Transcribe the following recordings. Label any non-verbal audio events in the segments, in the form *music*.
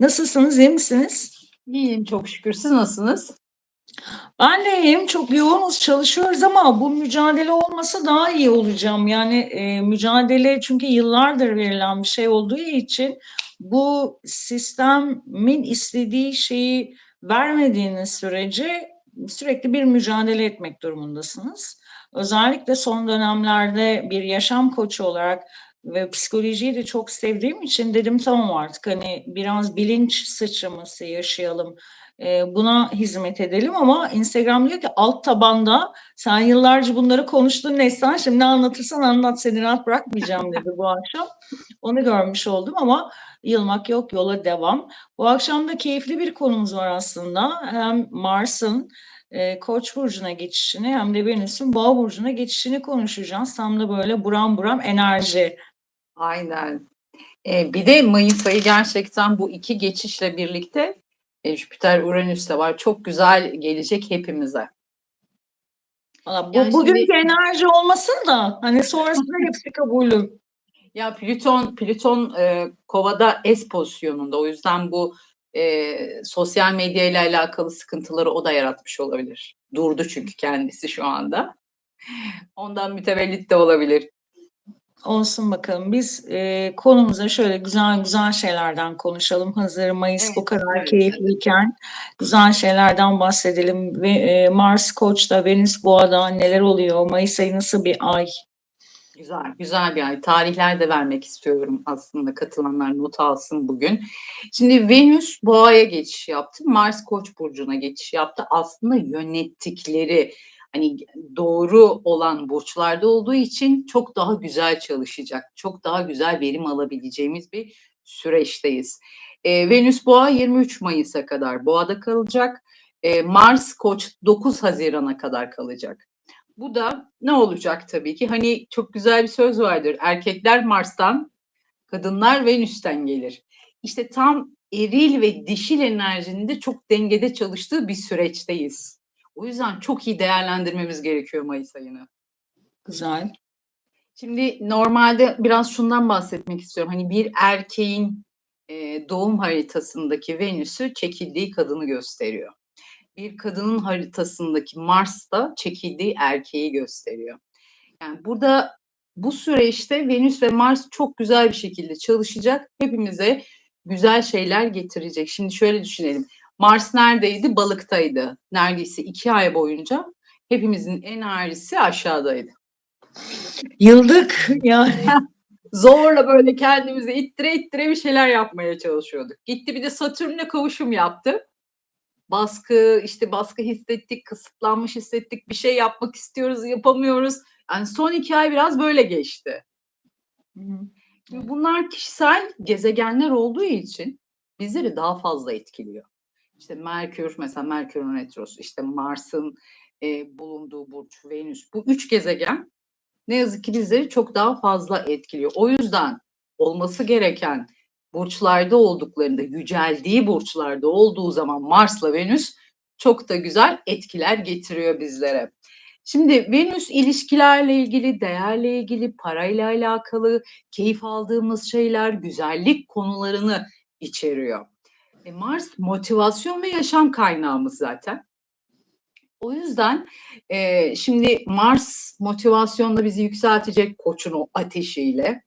Nasılsınız, iyi misiniz? İyiyim çok şükür. Siz nasılsınız? Ben de iyiyim. Çok yoğunuz, çalışıyoruz ama bu mücadele olmasa daha iyi olacağım. Yani e, mücadele çünkü yıllardır verilen bir şey olduğu için bu sistemin istediği şeyi vermediğiniz sürece sürekli bir mücadele etmek durumundasınız. Özellikle son dönemlerde bir yaşam koçu olarak ve psikolojiyi de çok sevdiğim için dedim tamam artık hani biraz bilinç sıçraması yaşayalım. E, buna hizmet edelim ama Instagram diyor ki alt tabanda sen yıllarca bunları konuştun Neslihan şimdi ne anlatırsan anlat seni rahat bırakmayacağım dedi bu akşam. Onu görmüş oldum ama yılmak yok yola devam. Bu akşam da keyifli bir konumuz var aslında. Hem Mars'ın e, Koç burcuna geçişini hem de Venüs'ün Boğa burcuna geçişini konuşacağız. Tam da böyle buram buram enerji. Aynen. Ee, bir de Mayıs ayı gerçekten bu iki geçişle birlikte e, Jüpiter Uranüs de var. Çok güzel gelecek hepimize. Valla bu, Yani bugünkü şimdi- enerji olmasın da hani sonrasında *laughs* hepsi kabulüm. Ya Plüton Plüton e, Kova'da S pozisyonunda. O yüzden bu e, sosyal medya ile alakalı sıkıntıları o da yaratmış olabilir. Durdu çünkü kendisi şu anda. Ondan mütevellit de olabilir. Olsun bakalım. Biz e, konumuza şöyle güzel güzel şeylerden konuşalım. Hazır Mayıs Evet, bu kadar evet. keyifliyken güzel şeylerden bahsedelim. Ve e, Mars Koç'ta, Venüs Boğa'da neler oluyor? Mayıs ayı nasıl bir ay? Güzel, güzel bir ay. Tarihler de vermek istiyorum aslında katılanlar not alsın bugün. Şimdi Venüs Boğa'ya geçiş yaptı. Mars Koç burcuna geçiş yaptı. Aslında yönettikleri hani doğru olan burçlarda olduğu için çok daha güzel çalışacak. Çok daha güzel verim alabileceğimiz bir süreçteyiz. Ee, Venüs Boğa 23 Mayıs'a kadar Boğa'da kalacak. Ee, Mars Koç 9 Haziran'a kadar kalacak. Bu da ne olacak tabii ki? Hani çok güzel bir söz vardır. Erkekler Mars'tan, kadınlar Venüs'ten gelir. İşte tam eril ve dişil enerjinin de çok dengede çalıştığı bir süreçteyiz. O yüzden çok iyi değerlendirmemiz gerekiyor Mayıs ayını. Güzel. Şimdi normalde biraz şundan bahsetmek istiyorum. Hani bir erkeğin e, doğum haritasındaki Venüs'ü çekildiği kadını gösteriyor. Bir kadının haritasındaki Mars da çekildiği erkeği gösteriyor. Yani burada bu süreçte Venüs ve Mars çok güzel bir şekilde çalışacak. Hepimize güzel şeyler getirecek. Şimdi şöyle düşünelim. Mars neredeydi? Balıktaydı. Neredeyse iki ay boyunca hepimizin enerjisi aşağıdaydı. Yıldık yani. *laughs* zorla böyle kendimizi ittire ittire bir şeyler yapmaya çalışıyorduk. Gitti bir de Satürn'le kavuşum yaptı. Baskı, işte baskı hissettik, kısıtlanmış hissettik, bir şey yapmak istiyoruz, yapamıyoruz. Yani son iki ay biraz böyle geçti. Bunlar kişisel gezegenler olduğu için bizleri daha fazla etkiliyor. İşte Merkür, mesela Merkür'ün retrosu, işte Mars'ın e, bulunduğu burç, Venüs. Bu üç gezegen ne yazık ki bizleri çok daha fazla etkiliyor. O yüzden olması gereken burçlarda olduklarında, yüceldiği burçlarda olduğu zaman Mars'la Venüs çok da güzel etkiler getiriyor bizlere. Şimdi Venüs ilişkilerle ilgili, değerle ilgili, parayla alakalı, keyif aldığımız şeyler, güzellik konularını içeriyor. E Mars motivasyon ve yaşam kaynağımız zaten. O yüzden e, şimdi Mars motivasyonla bizi yükseltecek koçun o ateşiyle.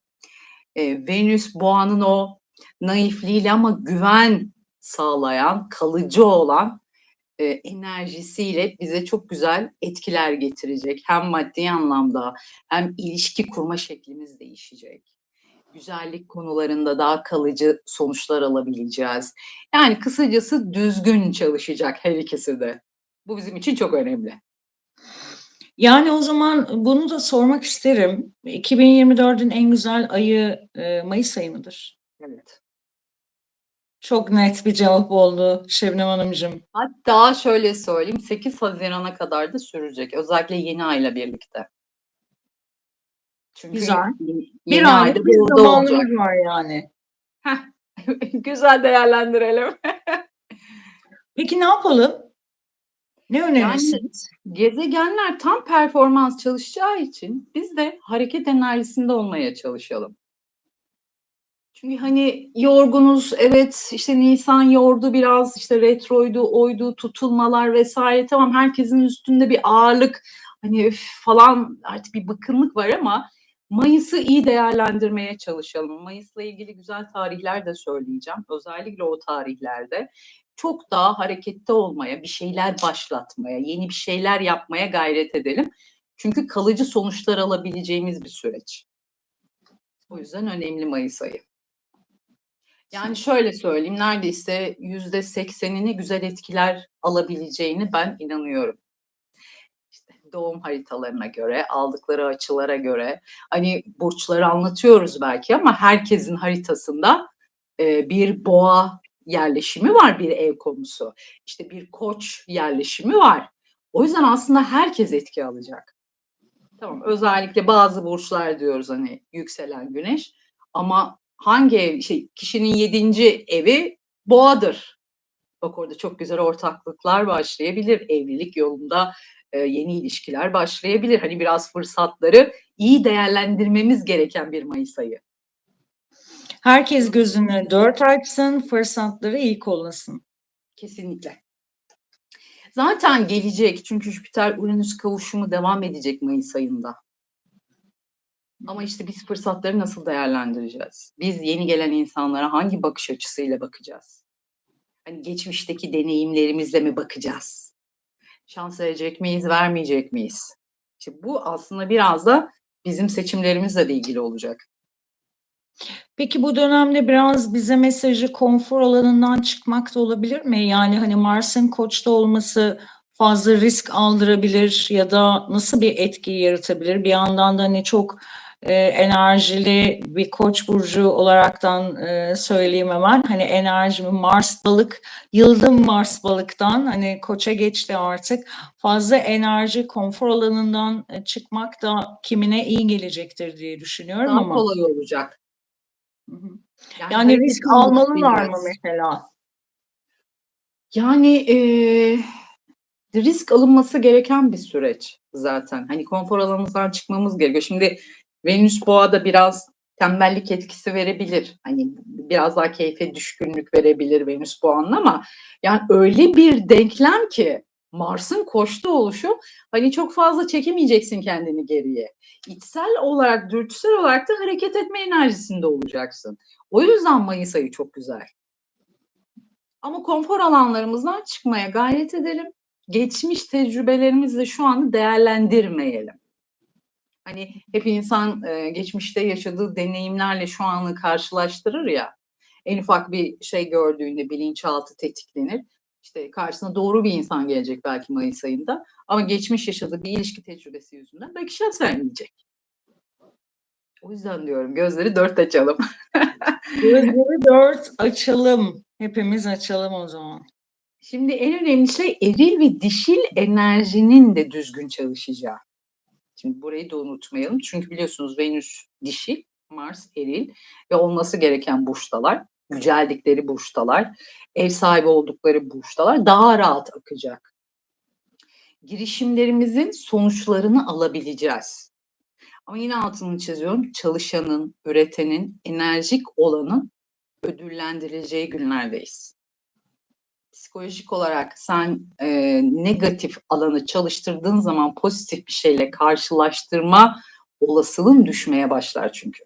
E, Venüs boğanın o naifliğiyle ama güven sağlayan, kalıcı olan e, enerjisiyle bize çok güzel etkiler getirecek. Hem maddi anlamda hem ilişki kurma şeklimiz değişecek. Güzellik konularında daha kalıcı sonuçlar alabileceğiz. Yani kısacası düzgün çalışacak her ikisi de. Bu bizim için çok önemli. Yani o zaman bunu da sormak isterim. 2024'ün en güzel ayı e, Mayıs ayı mıdır? Evet. Çok net bir cevap oldu Şebnem Hanımcığım. Hatta şöyle söyleyeyim 8 Haziran'a kadar da sürecek. Özellikle yeni ayla birlikte. Çünkü Güzel. yeni, Bir yeni ayda bir burada olacak. zamanımız var yani. *laughs* Güzel değerlendirelim. *laughs* Peki ne yapalım? Ne önerirsiniz? Gezegenler tam performans çalışacağı için biz de hareket enerjisinde olmaya çalışalım. Çünkü hani yorgunuz evet işte Nisan yordu biraz işte retroydu oydu tutulmalar vesaire tamam herkesin üstünde bir ağırlık hani falan artık bir bıkkınlık var ama Mayıs'ı iyi değerlendirmeye çalışalım. Mayıs'la ilgili güzel tarihler de söyleyeceğim. Özellikle o tarihlerde çok daha harekette olmaya, bir şeyler başlatmaya, yeni bir şeyler yapmaya gayret edelim. Çünkü kalıcı sonuçlar alabileceğimiz bir süreç. O yüzden önemli Mayıs ayı. Yani şöyle söyleyeyim, neredeyse yüzde seksenini güzel etkiler alabileceğini ben inanıyorum. Doğum haritalarına göre, aldıkları açılara göre, hani burçları anlatıyoruz belki ama herkesin haritasında e, bir boğa yerleşimi var bir ev konusu. İşte bir koç yerleşimi var. O yüzden aslında herkes etki alacak. Tamam özellikle bazı burçlar diyoruz hani yükselen güneş ama hangi ev şey kişinin yedinci evi boğadır. Bak orada çok güzel ortaklıklar başlayabilir. Evlilik yolunda e, yeni ilişkiler başlayabilir. Hani biraz fırsatları iyi değerlendirmemiz gereken bir Mayıs ayı. Herkes gözünü dört açsın, fırsatları iyi kollasın. Kesinlikle. Zaten gelecek çünkü Jüpiter Uranüs kavuşumu devam edecek Mayıs ayında. Ama işte biz fırsatları nasıl değerlendireceğiz? Biz yeni gelen insanlara hangi bakış açısıyla bakacağız? Hani geçmişteki deneyimlerimizle mi bakacağız? Şans verecek miyiz, vermeyecek miyiz? İşte bu aslında biraz da bizim seçimlerimizle de ilgili olacak. Peki bu dönemde biraz bize mesajı konfor alanından çıkmak da olabilir mi? Yani hani Mars'ın Koç'ta olması fazla risk aldırabilir ya da nasıl bir etki yaratabilir? Bir yandan da hani çok e, enerjili bir Koç burcu olaraktan e, söyleyeyim hemen. Hani enerjimi Mars balık, yıldım Mars balıktan hani Koç'a geçti artık. Fazla enerji konfor alanından e, çıkmak da kimine iyi gelecektir diye düşünüyorum Daha ama. kolay olacak. Hı hı. Yani Yani risk almalılar mı mesela? Yani eee, risk alınması gereken bir süreç zaten. Hani konfor alanımızdan çıkmamız gerekiyor. Şimdi Venüs Boğa'da biraz tembellik etkisi verebilir. Hani biraz daha keyfe düşkünlük verebilir Venüs Boğa'nın ama yani öyle bir denklem ki Mars'ın koştu oluşu hani çok fazla çekemeyeceksin kendini geriye. İçsel olarak, dürtüsel olarak da hareket etme enerjisinde olacaksın. O yüzden Mayıs ayı çok güzel. Ama konfor alanlarımızdan çıkmaya gayret edelim. Geçmiş tecrübelerimizle şu anı değerlendirmeyelim. Hani hep insan e, geçmişte yaşadığı deneyimlerle şu anı karşılaştırır ya. En ufak bir şey gördüğünde bilinçaltı tetiklenir. İşte karşısına doğru bir insan gelecek belki Mayıs ayında. Ama geçmiş yaşadığı bir ilişki tecrübesi yüzünden belki şans vermeyecek. O yüzden diyorum gözleri dört açalım. *laughs* Gözleri dört açalım. Hepimiz açalım o zaman. Şimdi en önemli şey eril ve dişil enerjinin de düzgün çalışacağı. Şimdi burayı da unutmayalım. Çünkü biliyorsunuz Venüs dişil, Mars eril ve olması gereken burçtalar, yüceldikleri burçtalar, ev sahibi oldukları burçtalar daha rahat akacak. Girişimlerimizin sonuçlarını alabileceğiz. Ama yine altını çiziyorum. Çalışanın, üretenin, enerjik olanın ödüllendirileceği günlerdeyiz psikolojik olarak sen e, negatif alanı çalıştırdığın zaman pozitif bir şeyle karşılaştırma olasılığın düşmeye başlar çünkü.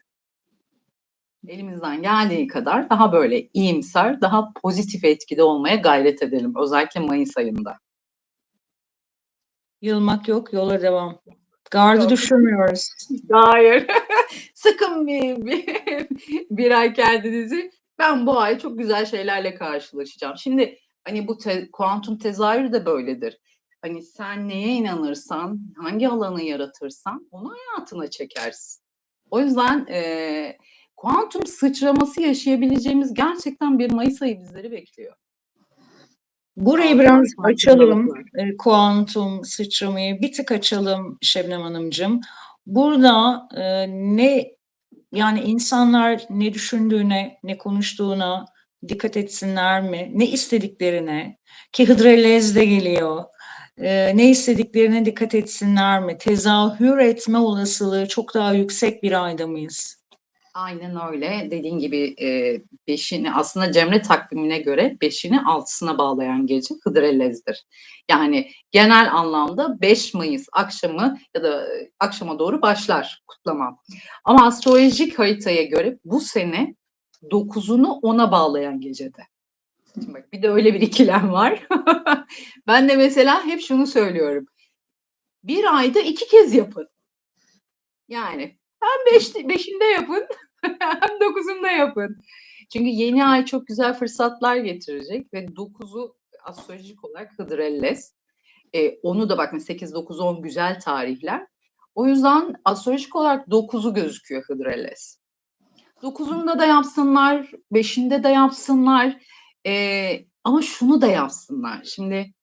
Elimizden geldiği kadar daha böyle iyimser, daha pozitif etkide olmaya gayret edelim. Özellikle Mayıs ayında. Yılmak yok, yola devam. Gardı Yok. düşürmüyoruz. *laughs* Hayır. *laughs* Sakın bir, bir, bir ay kendinizi ben bu ay çok güzel şeylerle karşılaşacağım. Şimdi hani bu te, kuantum tezahür de böyledir. Hani sen neye inanırsan, hangi alanı yaratırsan onu hayatına çekersin. O yüzden e, kuantum sıçraması yaşayabileceğimiz gerçekten bir Mayıs ayı bizleri bekliyor. Burayı biraz açalım. E, kuantum sıçramayı bir tık açalım Şebnem Hanımcığım. Burada e, ne yani insanlar ne düşündüğüne, ne konuştuğuna dikkat etsinler mi? Ne istediklerine ki Hıdrellez de geliyor. E, ne istediklerine dikkat etsinler mi? Tezahür etme olasılığı çok daha yüksek bir ayda mıyız? Aynen öyle. Dediğin gibi e, beşini aslında Cemre takvimine göre beşini altısına bağlayan gece Hıdrellez'dir. Yani genel anlamda 5 Mayıs akşamı ya da e, akşama doğru başlar kutlama. Ama astrolojik haritaya göre bu sene 9'unu 10'a bağlayan gecede. Şimdi bak bir de öyle bir ikilem var. *laughs* ben de mesela hep şunu söylüyorum. Bir ayda iki kez yapın. Yani hem beş, beşinde yapın *laughs* hem dokuzunda yapın. Çünkü yeni ay çok güzel fırsatlar getirecek ve dokuzu astrolojik olarak Hıdrellez. E, onu da bakın 8, 9, 10 güzel tarihler. O yüzden astrolojik olarak 9'u gözüküyor Hıdrellez. 9'unda da yapsınlar, 5'inde de yapsınlar. E, ama şunu da yapsınlar. Şimdi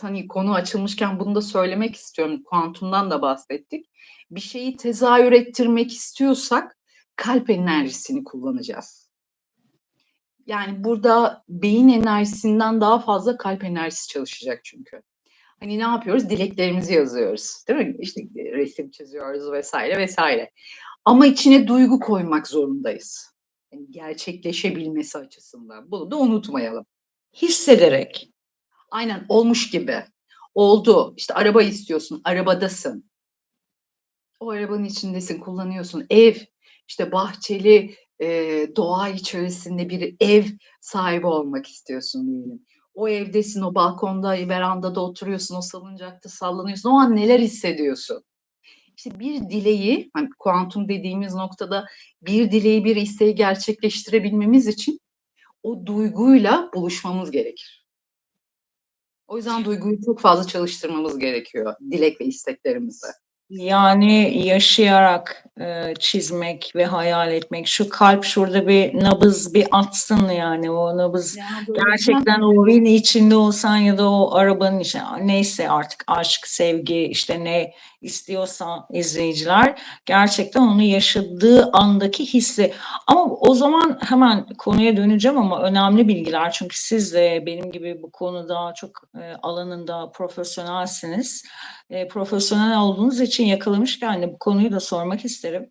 hani konu açılmışken bunu da söylemek istiyorum. Kuantumdan da bahsettik. Bir şeyi tezahür ettirmek istiyorsak kalp enerjisini kullanacağız. Yani burada beyin enerjisinden daha fazla kalp enerjisi çalışacak çünkü. Hani ne yapıyoruz? Dileklerimizi yazıyoruz. Değil mi? İşte resim çiziyoruz vesaire vesaire. Ama içine duygu koymak zorundayız. Yani gerçekleşebilmesi açısından. Bunu da unutmayalım. Hissederek. Aynen olmuş gibi. Oldu. İşte araba istiyorsun. Arabadasın. O arabanın içindesin. Kullanıyorsun. Ev. işte bahçeli e, doğa içerisinde bir ev sahibi olmak istiyorsun diyelim. O evdesin, o balkonda, verandada oturuyorsun, o salıncakta sallanıyorsun. O an neler hissediyorsun? İşte bir dileği, hani kuantum dediğimiz noktada bir dileği, bir isteği gerçekleştirebilmemiz için o duyguyla buluşmamız gerekir. O yüzden duyguyu çok fazla çalıştırmamız gerekiyor dilek ve isteklerimizde. Yani yaşayarak e, çizmek ve hayal etmek. Şu kalp şurada bir nabız bir atsın yani o nabız. Gerçekten o evin içinde olsan ya da o arabanın içinde neyse artık aşk, sevgi işte ne istiyorsa izleyiciler gerçekten onu yaşadığı andaki hissi. Ama o zaman hemen konuya döneceğim ama önemli bilgiler çünkü siz de benim gibi bu konuda çok e, alanında profesyonelsiniz. E, profesyonel olduğunuz için yakalamışken de bu konuyu da sormak isterim.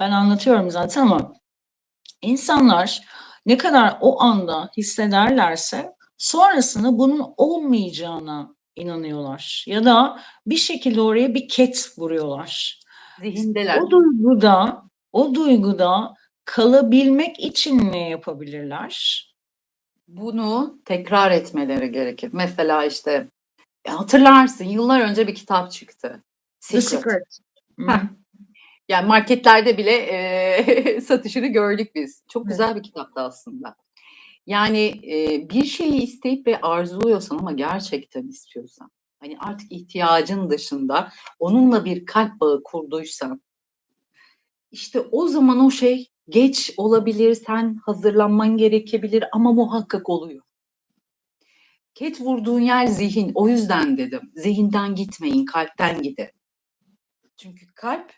Ben anlatıyorum zaten ama insanlar ne kadar o anda hissederlerse sonrasında bunun olmayacağına inanıyorlar. Ya da bir şekilde oraya bir ket vuruyorlar. Zihindeler. O duyguda, o duyguda kalabilmek için ne yapabilirler? Bunu tekrar etmeleri gerekir. Mesela işte e, hatırlarsın yıllar önce bir kitap çıktı. The Secret. Secret. Hı. Heh. Yani marketlerde bile e, *laughs* satışını gördük biz. Çok Evet. güzel bir kitaptı aslında. Yani e, bir şeyi isteyip ve arzuluyorsan ama gerçekten istiyorsan, hani artık ihtiyacın dışında onunla bir kalp bağı kurduysan, işte o zaman o şey geç olabilir, sen hazırlanman gerekebilir ama muhakkak oluyor. Ket vurduğun yer zihin. O yüzden dedim. Zihinden gitmeyin, kalpten gidin. Çünkü kalp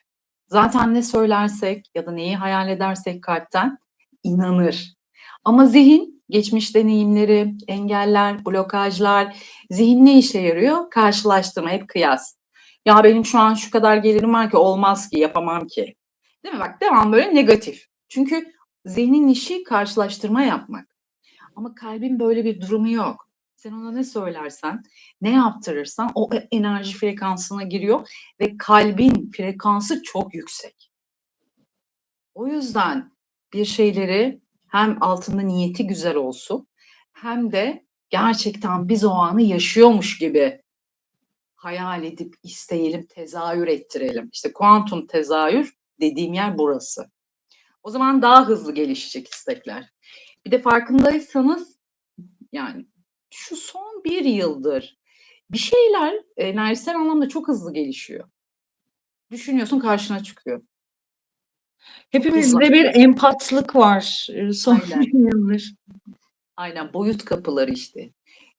zaten ne söylersek ya da neyi hayal edersek kalpten inanır. Ama zihin geçmiş deneyimleri, engeller, blokajlar, zihin ne işe yarıyor? Karşılaştırma, hep kıyas. Ya benim şu an şu kadar gelirim var ki olmaz ki, yapamam ki. Değil mi? Bak devam böyle negatif. Çünkü zihnin işi karşılaştırma yapmak. Ama kalbin böyle bir durumu yok. Sen ona ne söylersen, ne yaptırırsan o e- enerji frekansına giriyor ve kalbin frekansı çok yüksek. O yüzden bir şeyleri hem altında niyeti güzel olsun hem de gerçekten biz o anı yaşıyormuş gibi hayal edip isteyelim, tezahür ettirelim. İşte kuantum tezahür dediğim yer burası. O zaman daha hızlı gelişecek istekler. Bir de farkındaysanız yani şu son bir yıldır bir şeyler enerjisel anlamda çok hızlı gelişiyor. Düşünüyorsun karşına çıkıyor. Hepimizde bir empatlık var e, son Aynen. *laughs* yıldır. Aynen boyut kapıları işte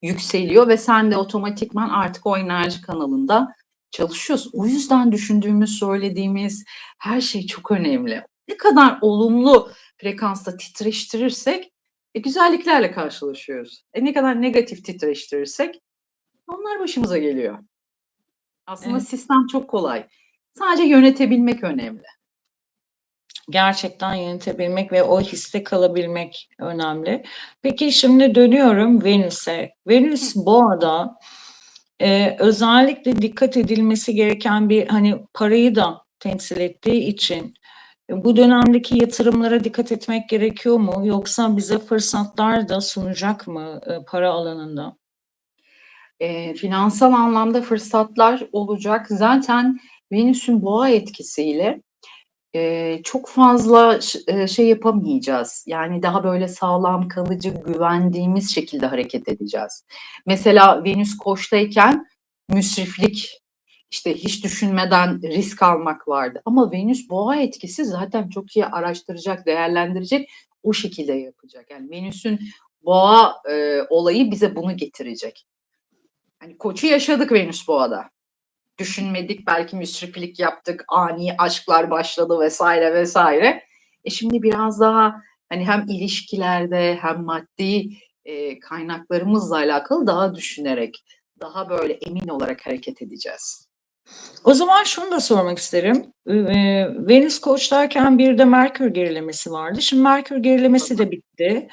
yükseliyor ve sen de otomatikman artık o enerji kanalında çalışıyorsun. O yüzden düşündüğümüz, söylediğimiz her şey çok önemli. Ne kadar olumlu frekansta titreştirirsek e, güzelliklerle karşılaşıyoruz. E, ne kadar negatif titreştirirsek onlar başımıza geliyor. Aslında Evet. sistem çok kolay. Sadece yönetebilmek önemli. Gerçekten yönetebilmek ve o hisse kalabilmek önemli. Peki şimdi dönüyorum Venüs'e. Venüs Boğa'da e, özellikle dikkat edilmesi gereken bir hani parayı da temsil ettiği için e, bu dönemdeki yatırımlara dikkat etmek gerekiyor mu? Yoksa bize fırsatlar da sunacak mı e, para alanında? E, finansal anlamda fırsatlar olacak. Zaten Venüs'ün boğa etkisiyle e, çok fazla e, şey yapamayacağız. Yani daha böyle sağlam, kalıcı, güvendiğimiz şekilde hareket edeceğiz. Mesela Venüs koçtayken müsriflik, işte hiç düşünmeden risk almak vardı. Ama Venüs boğa etkisi zaten çok iyi araştıracak, değerlendirecek, o şekilde yapacak. Yani Venüs'ün boğa e, olayı bize bunu getirecek. Hani koçu yaşadık Venüs boğada düşünmedik belki müsriflik yaptık ani aşklar başladı vesaire vesaire e şimdi biraz daha hani hem ilişkilerde hem maddi e, kaynaklarımızla alakalı daha düşünerek daha böyle emin olarak hareket edeceğiz. O zaman şunu da sormak isterim. Ee, Venüs Koç'tayken bir de Merkür gerilemesi vardı. Şimdi Merkür gerilemesi de bitti.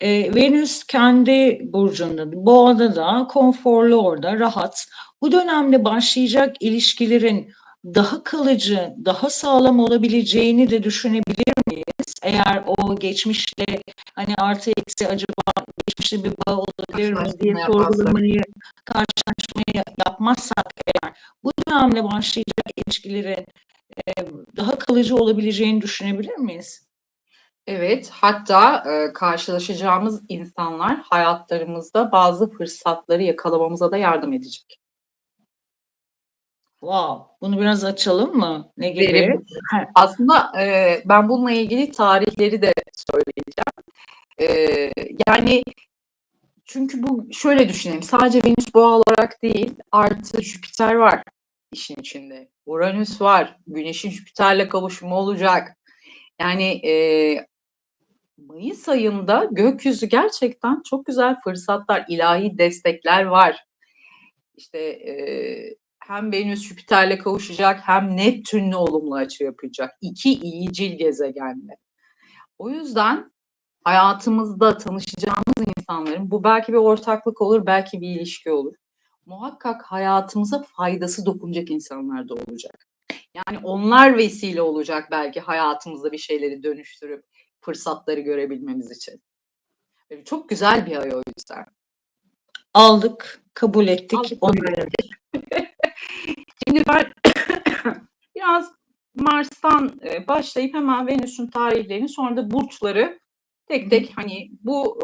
Ee, Venüs kendi burcunda, Boğa'da da konforlu orada, rahat. Bu dönemde başlayacak ilişkilerin daha kalıcı, daha sağlam olabileceğini de düşünebilir miyiz? Eğer o geçmişle hani artı eksi acaba geçmişte bir bağ olabilir mi diye sorgulamayı, karşılaşmayı yapmazsak eğer bu dönemde başlayacak ilişkilerin e, daha kalıcı olabileceğini düşünebilir miyiz? Evet, hatta e, karşılaşacağımız insanlar hayatlarımızda bazı fırsatları yakalamamıza da yardım edecek. Wow, bunu biraz açalım mı? Ne gibi? Aslında e, ben bununla ilgili tarihleri de söyleyeceğim. E, yani çünkü bu şöyle düşünelim. Sadece Venüs boğa olarak değil, artı Jüpiter var işin içinde. Uranüs var. Güneşin Jüpiter'le kavuşumu olacak. Yani e, Mayıs ayında gökyüzü gerçekten çok güzel fırsatlar, ilahi destekler var. İşte e, hem Venüs Jüpiter'le kavuşacak hem Neptün'le olumlu açı yapacak. İki iyicil gezegenle. O yüzden hayatımızda tanışacağımız insanların bu belki bir ortaklık olur, belki bir ilişki olur. Muhakkak hayatımıza faydası dokunacak insanlar da olacak. Yani onlar vesile olacak belki hayatımızda bir şeyleri dönüştürüp fırsatları görebilmemiz için. Çok güzel bir ay o yüzden. Aldık, kabul ettik. Aldık. *laughs* Şimdi ben *coughs* biraz Mars'tan başlayıp hemen Venüs'ün tarihlerini sonra da burçları tek tek hani bu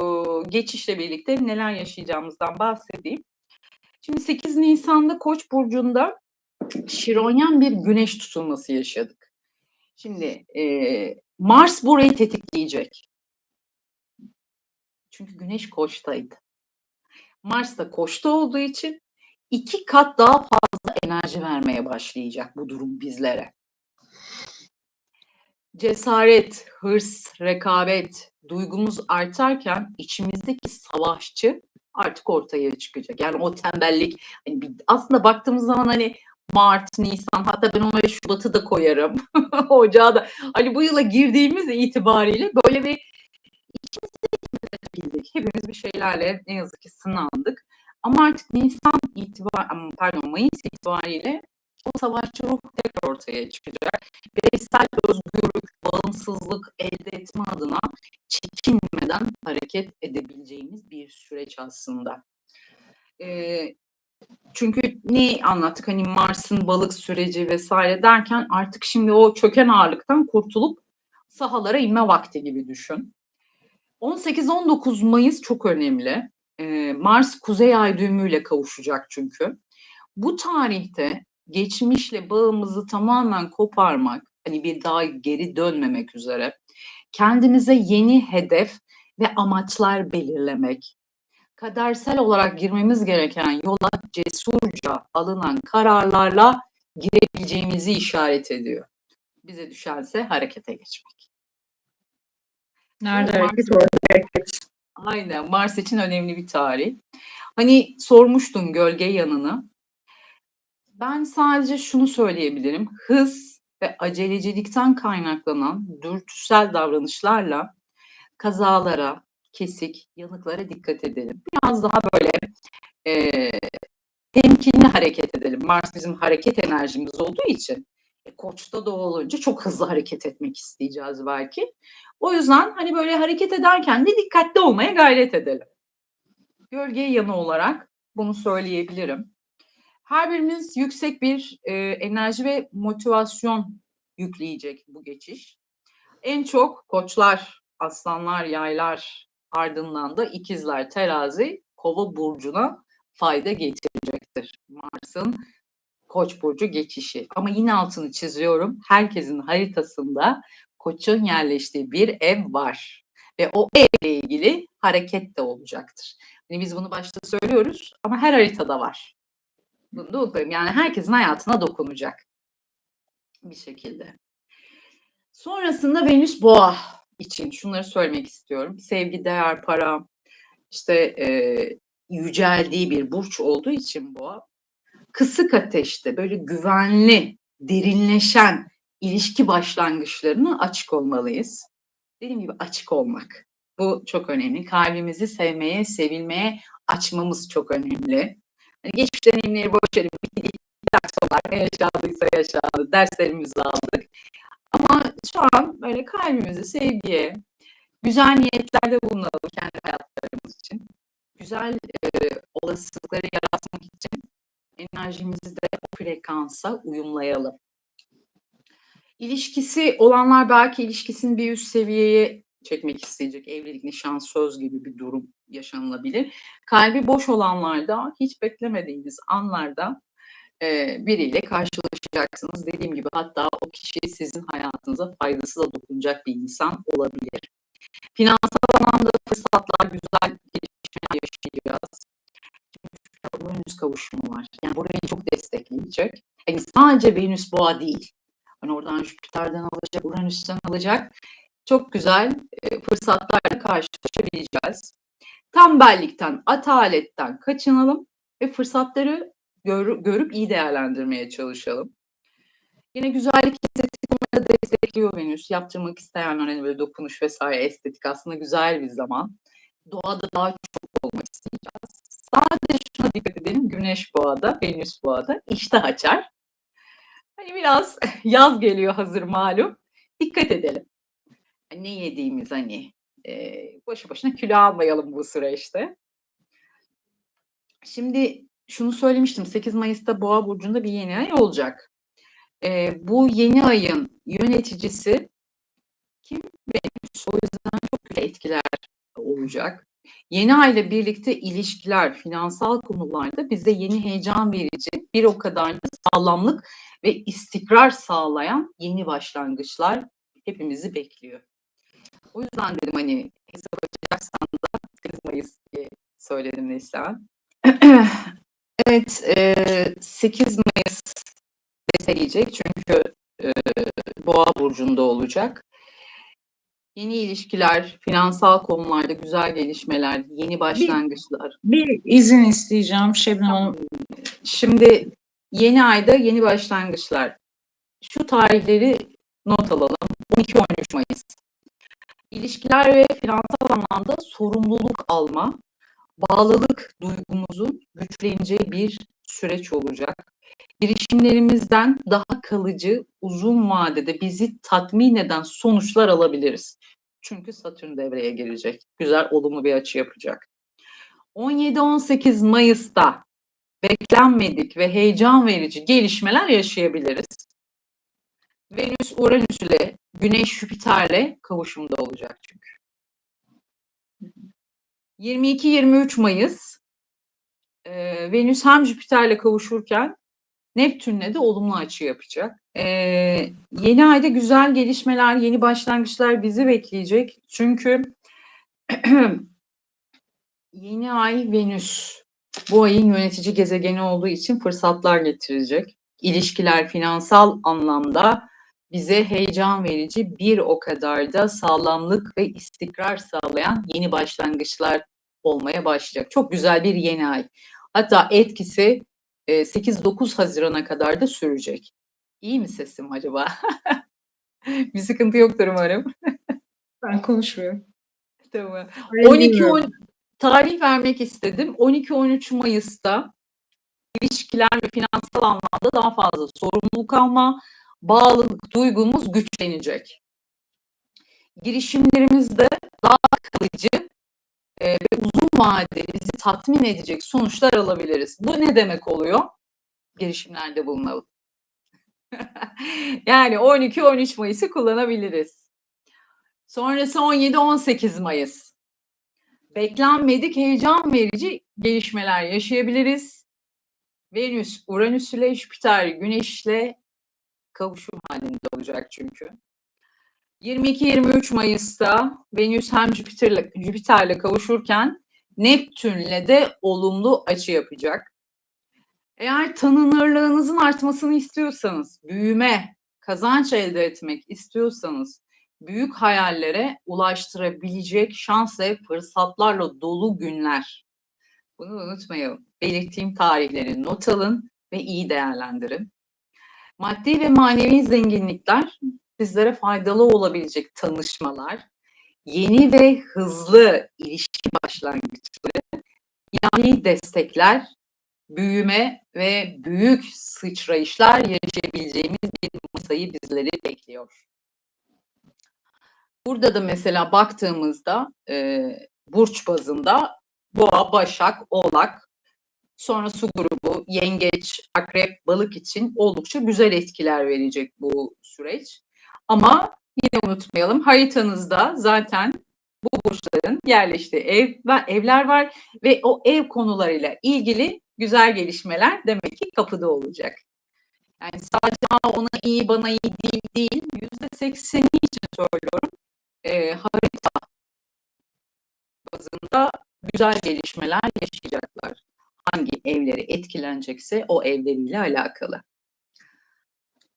geçişle birlikte neler yaşayacağımızdan bahsedeyim. Şimdi 8 Nisan'da Koç burcunda Şironyan bir güneş tutulması yaşadık. Şimdi e, Mars burayı tetikleyecek. Çünkü Güneş Koç'taydı. Mars da Koç'ta olduğu için iki kat daha fazla enerji vermeye başlayacak bu durum bizlere. Cesaret, hırs, rekabet, duygumuz artarken içimizdeki savaşçı artık ortaya çıkacak. Yani o tembellik hani aslında baktığımız zaman hani Mart, Nisan hatta ben onları Şubat'ı da koyarım. *laughs* Ocağı da. Hani bu yıla girdiğimiz itibariyle böyle bir bildik. Hepimiz bir şeylerle ne yazık ki sınandık. Ama artık Nisan itibar, pardon Mayıs itibariyle o savaşçı ruh tekrar ortaya çıkacak. Bireysel özgürlük, bağımsızlık elde etme adına çekinmeden hareket edebileceğimiz bir süreç aslında. Ee, çünkü ne anlattık hani Mars'ın balık süreci vesaire derken artık şimdi o çöken ağırlıktan kurtulup sahalara inme vakti gibi düşün. 18-19 Mayıs çok önemli. Ee, Mars kuzey ay düğümüyle kavuşacak çünkü. Bu tarihte geçmişle bağımızı tamamen koparmak, hani bir daha geri dönmemek üzere, kendimize yeni hedef ve amaçlar belirlemek, kadersel olarak girmemiz gereken yola cesurca alınan kararlarla girebileceğimizi işaret ediyor. Bize düşense harekete geçmek. Nerede hareket hareket. Aynen Mars için önemli bir tarih. Hani sormuştun gölge yanını. Ben sadece şunu söyleyebilirim. Hız, ve acelecilikten kaynaklanan dürtüsel davranışlarla kazalara, kesik, yanıklara dikkat edelim. Biraz daha böyle eee temkinli hareket edelim. Mars bizim hareket enerjimiz olduğu için e, Koç'ta da olunca çok hızlı hareket etmek isteyeceğiz belki. O yüzden hani böyle hareket ederken de dikkatli olmaya gayret edelim. Gölge yanı olarak bunu söyleyebilirim. Her birimiz yüksek bir e, enerji ve motivasyon yükleyecek bu geçiş. En çok koçlar, aslanlar, yaylar ardından da ikizler, terazi, kova burcuna fayda getirecektir. Mars'ın Koç burcu geçişi. Ama yine altını çiziyorum. Herkesin haritasında Koç'un yerleştiği bir ev var ve o evle ilgili hareket de olacaktır. Hani biz bunu başta söylüyoruz ama her haritada var. Bunu da unutmayın. Yani herkesin hayatına dokunacak bir şekilde. Sonrasında Venüs Boğa için şunları söylemek istiyorum. Sevgi, değer, para, işte e, yüceldiği bir burç olduğu için Boğa kısık ateşte böyle güvenli, derinleşen ilişki başlangıçlarına açık olmalıyız. Dediğim gibi açık olmak. Bu çok önemli. Kalbimizi sevmeye, sevilmeye açmamız çok önemli. Hani geçmiş deneyimleri boş verin. Ders onlar. Ne yaşandıysa yaşandı. Derslerimizi aldık. Ama şu an böyle kalbimizi sevgiye, güzel niyetlerde bulunalım kendi hayatlarımız için. Güzel e, olasılıkları yaratmak için enerjimizi de o frekansa uyumlayalım. İlişkisi olanlar belki ilişkisini bir üst seviyeye çekmek isteyecek. Evlilik, nişan, söz gibi bir durum yaşanılabilir. Kalbi boş olanlarda hiç beklemediğiniz anlarda e, biriyle karşılaşacaksınız. Dediğim gibi hatta o kişi sizin hayatınıza faydası da dokunacak bir insan olabilir. Finansal anlamda fırsatlar, güzel gelişmeler yaşayacağız. Venüs kavuşumu var. Yani burayı çok destekleyecek. Yani sadece Venüs boğa değil. Hani oradan Jüpiter'den alacak, Uranüs'ten alacak. Çok güzel e, fırsatlarla karşılaşabileceğiz. Tembellikten, ataletten kaçınalım ve fırsatları gör, görüp iyi değerlendirmeye çalışalım. Yine güzellik estetik destekliyor Venüs. Yaptırmak isteyenler hani böyle dokunuş vesaire estetik aslında güzel bir zaman. Doğada daha çok olmak isteyeceğiz. Sadece şuna dikkat edelim. Güneş boğada, Venüs boğada iştah açar. Hani biraz *laughs* yaz geliyor hazır malum. Dikkat edelim. Ne yediğimiz hani e, boşu boşuna kilo almayalım bu süreçte. Şimdi şunu söylemiştim. 8 Mayıs'ta Boğa burcunda bir yeni ay olacak. E, bu yeni ayın yöneticisi kim? Venüs. O yüzden çok güzel etkiler olacak. Yeni ay ile birlikte ilişkiler, finansal konularda bize yeni heyecan verici, bir o kadar da sağlamlık ve istikrar sağlayan yeni başlangıçlar hepimizi bekliyor. O yüzden dedim hani hesap açacaksan da 8 Mayıs diye söyledim Neslihan. *clears throat* evet, e, 8 Mayıs destekleyecek çünkü e, Boğa burcunda olacak. Yeni ilişkiler, finansal konularda güzel gelişmeler, yeni başlangıçlar. Bir izin isteyeceğim Şebnem Hanım. Şimdi yeni ayda yeni başlangıçlar. Şu tarihleri not alalım. 12-13 Mayıs. İlişkiler ve finansal anlamda sorumluluk alma, bağlılık duygumuzun güçleneceği bir süreç olacak. Girişimlerimizden daha kalıcı, uzun vadede bizi tatmin eden sonuçlar alabiliriz. Çünkü Satürn devreye girecek. Güzel, olumlu bir açı yapacak. 17-18 Mayıs'ta beklenmedik ve heyecan verici gelişmeler yaşayabiliriz. Venüs Uranüs ile Güneş Jüpiter'le kavuşumda olacak çünkü. 22-23 Mayıs e, Venüs hem Jüpiter'le kavuşurken Neptün'le de olumlu açı yapacak. E, yeni ayda güzel gelişmeler, yeni başlangıçlar bizi bekleyecek. Çünkü *clears throat* yeni ay Venüs bu ayın yönetici gezegeni olduğu için fırsatlar getirecek. İlişkiler finansal anlamda bize heyecan verici bir o kadar da sağlamlık ve istikrar sağlayan yeni başlangıçlar olmaya başlayacak. Çok güzel bir yeni ay. Hatta etkisi 8-9 Haziran'a kadar da sürecek. İyi mi sesim acaba? *laughs* Bir sıkıntı yoktur umarım. *laughs* Ben konuşmuyorum. Tamam. Öyle 12 bilmiyorum. on tarih vermek istedim. 12-13 Mayıs'ta ilişkiler ve finansal anlamda daha fazla sorumluluk alma, bağlılık duygumuz güçlenecek. Girişimlerimizde daha kalıcı e, ve uzun vadeli bizi tatmin edecek sonuçlar alabiliriz. Bu ne demek oluyor? Girişimlerde bulunalım. *laughs* yani 12-13 Mayıs'ı kullanabiliriz. Sonrası 17-18 Mayıs. Beklenmedik heyecan verici gelişmeler yaşayabiliriz. Venüs, Uranüs ile Jüpiter, Güneş ile kavuşum halinde olacak çünkü. 22-23 Mayıs'ta Venüs hem Jüpiter'le Jüpiter'le kavuşurken Neptün'le de olumlu açı yapacak. Eğer tanınırlığınızın artmasını istiyorsanız, büyüme, kazanç elde etmek istiyorsanız, büyük hayallere ulaştırabilecek şans ve fırsatlarla dolu günler. Bunu unutmayalım. Belirttiğim tarihleri not alın ve iyi değerlendirin. Maddi ve manevi zenginlikler sizlere faydalı olabilecek tanışmalar, yeni ve hızlı ilişki başlangıçları, ilahi destekler, büyüme ve büyük sıçrayışlar yaşayabileceğimiz bir masayı bizleri bekliyor. Burada da mesela baktığımızda e, burç bazında boğa, başak, oğlak, sonra su grubu, yengeç, akrep, balık için oldukça güzel etkiler verecek bu süreç. Ama yine unutmayalım haritanızda zaten bu burçların yerleştiği ev ve evler var ve o ev konularıyla ilgili güzel gelişmeler demek ki kapıda olacak. Yani sadece "Aa, ona iyi bana iyi değil değil yüzde sekseni için söylüyorum e, harita bazında güzel gelişmeler yaşayacaklar. Hangi evleri etkilenecekse o evleriyle alakalı.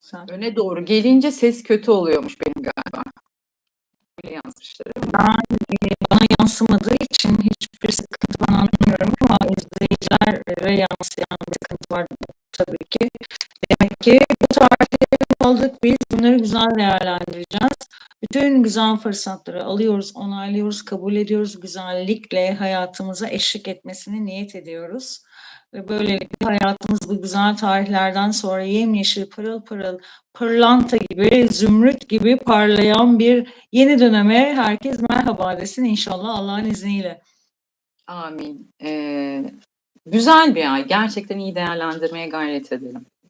Güzel. Öne doğru gelince ses kötü oluyormuş benim galiba. Öyle yazmışlar. ama. bana yansımadığı için hiçbir sıkıntı ben anlamıyorum ama izleyicilere yansıyan sıkıntı var tabii ki. Demek ki bu tarihleri aldık biz bunları güzel değerlendireceğiz. Bütün güzel fırsatları alıyoruz, onaylıyoruz, kabul ediyoruz. Güzellikle hayatımıza eşlik etmesini niyet ediyoruz. Ve böylelikle hayatımız bu güzel tarihlerden sonra yemyeşil pırıl pırıl pırlanta gibi, zümrüt gibi parlayan bir yeni döneme herkes merhaba desin inşallah Allah'ın izniyle. Amin. Ee, güzel bir ay. Gerçekten iyi değerlendirmeye gayret edelim.